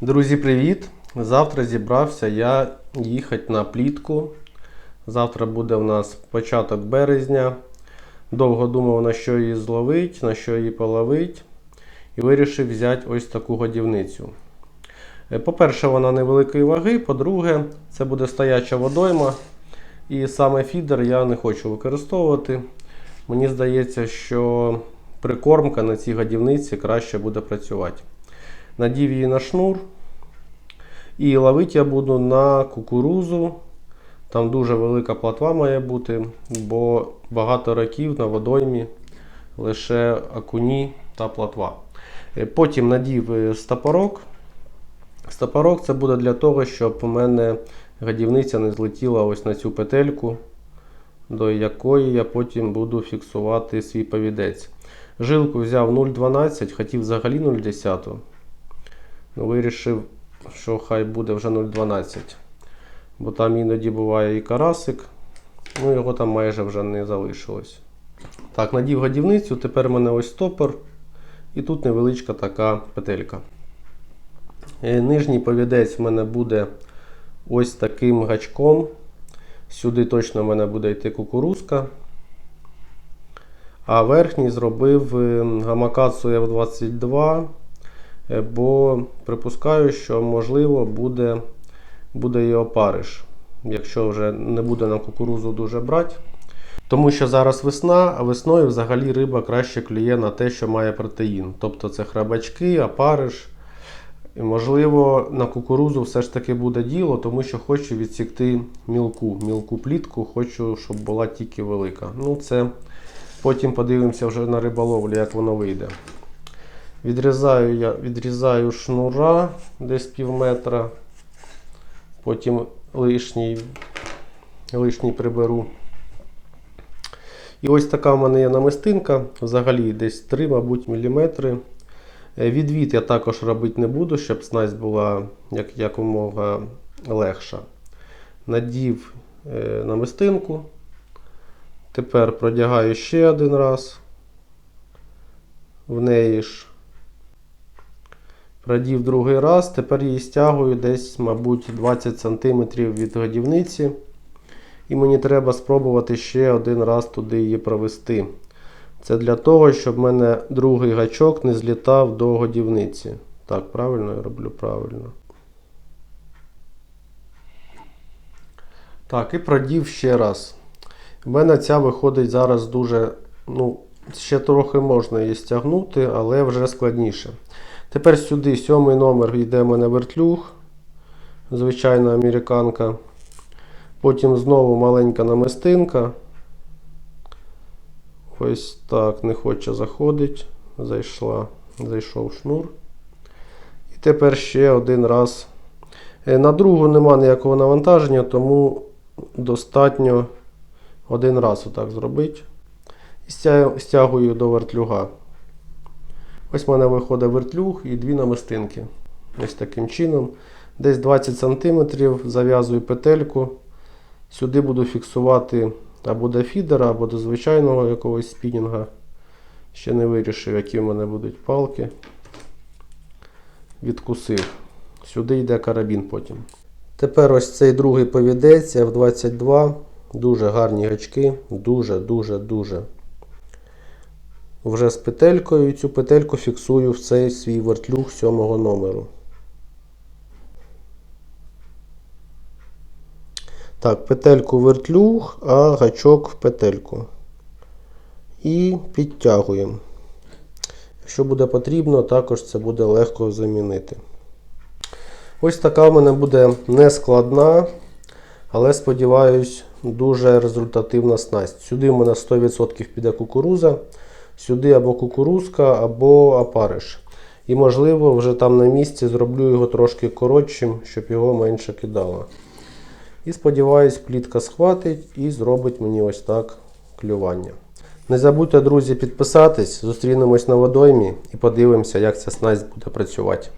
Друзі, привіт! Завтра зібрався я їхати на плітку. Завтра буде у нас початок березня. Довго думав, на що її зловить, на що її половить. І вирішив взяти ось таку годівницю. Е, По-перше, вона невеликої ваги. По-друге, це буде стояча водойма. І саме фідер я не хочу використовувати. Мені здається, що прикормка на цій годівниці краще буде працювати. Надів її на шнур. І ловити я буду на кукурузу. Там дуже велика платва має бути, бо багато років на водоймі лише окуні та платва. Е, Потім надів е, стопорок. Стопорок це буде для того, щоб у мене годівниця не злетіла ось на цю петельку, до якої я потім буду фіксувати свій повідець. Жилку взяв 0,12, хотів взагалі 0,10. Ну, вирішив, що хай буде вже 0,12. Бо там іноді буває і карасик. Ну, його там майже вже не залишилось. Так, надів годівницю, тепер в мене ось стопор. І тут невеличка така петелька. Е, Нижній повідець в мене буде ось таким гачком. Сюди точно в мене буде йти кукурузка. А верхній зробив е, Гамакацу F22, е, бо припускаю, що можливо буде, буде і опариш, якщо вже не буде на кукурузу дуже брати. Тому що зараз весна, а весною взагалі риба краще клює на те, що має протеїн. Тобто це храбачки, опариш. І, можливо, на кукурузу все ж таки буде діло, тому що хочу відсікти мілку, мілку плітку, хочу, щоб була тільки велика. Ну, це потім подивимося вже на риболовлю, як воно вийде. Відрізаю я відрізаю шнура десь пів метра, потім лишній, лишній приберу. І ось така в мене є намистинка, взагалі десь 3, мабуть, міліметри. Е, Відвід я також робити не буду, щоб снасть була як, якомога легша. Надів е, намистинку. Тепер продягаю ще один раз. В неї ж. Продів другий раз. Тепер її стягую десь, мабуть, 20 см від годівниці. І мені треба спробувати ще один раз туди її провести. Це для того, щоб в мене другий гачок не злітав до годівниці. Так, правильно я роблю правильно. Так, і продів ще раз. В мене ця виходить зараз дуже. ну, Ще трохи можна її стягнути, але вже складніше. Тепер сюди сьомий номер йде в мене вертлюг. Звичайна американка. Потім знову маленька намистинка. Ось так не хоче заходить. Зайшла, зайшов шнур. І тепер ще один раз. Е, На другу нема ніякого навантаження, тому достатньо один раз отак зробити. І стягую до вертлюга. Ось в мене виходить вертлюг і дві намистинки. Ось таким чином. Десь 20 см зав'язую петельку. Сюди буду фіксувати або до фідера, або до звичайного якогось спінінга. Ще не вирішив, які в мене будуть палки. Відкусив. Сюди йде карабін потім. Тепер ось цей другий повідець F22. Дуже гарні гачки. Дуже-дуже-дуже. Вже з петелькою і цю петельку фіксую в цей свій вертлюг сьомого номеру. Так, петельку вертлюг, а гачок в петельку. І підтягуємо. Якщо буде потрібно, також це буде легко замінити. Ось така в мене буде нескладна, але сподіваюсь, дуже результативна снасть. Сюди в мене 100% піде кукуруза, сюди або кукурузка, або апариш. І, можливо, вже там на місці зроблю його трошки коротшим, щоб його менше кидало. І сподіваюсь, плітка схватить і зробить мені ось так клювання. Не забудьте, друзі, підписатись, зустрінемось на водоймі і подивимося, як ця снасть буде працювати.